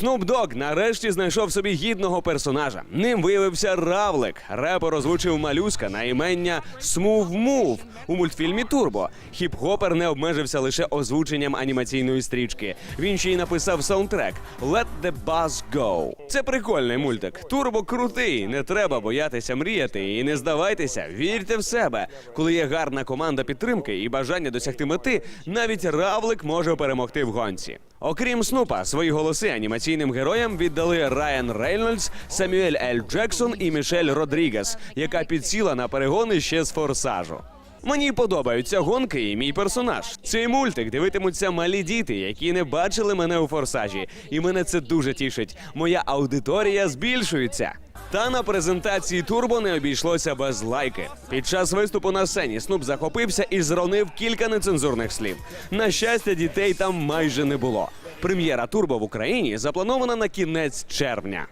Snoop Dogg нарешті знайшов собі гідного персонажа. Ним виявився Равлик. Репер озвучив малюска на імення Smooth Move у мультфільмі Турбо. Хіп-хопер не обмежився лише озвученням анімаційної стрічки. Він ще й написав саундтрек Let the Buzz Go. Це прикольний мультик. Турбо крутий. Не треба боятися мріяти і не здавайтеся. Вірте в себе. Коли є гарна команда підтримки і бажання досягти мети, навіть Равлик може перемогти в гонці. Окрім Снупа, свої голоси анімаційним героям віддали Райан Рейнольдс, Самюель Ель Джексон і Мішель Родрігес, яка підсіла на перегони ще з форсажу. Мені подобаються гонки і мій персонаж. Цей мультик дивитимуться малі діти, які не бачили мене у форсажі, і мене це дуже тішить. Моя аудиторія збільшується. Та на презентації Турбо не обійшлося без лайки. Під час виступу на сцені Снуп захопився і зронив кілька нецензурних слів. На щастя, дітей там майже не було. Прем'єра Турбо в Україні запланована на кінець червня.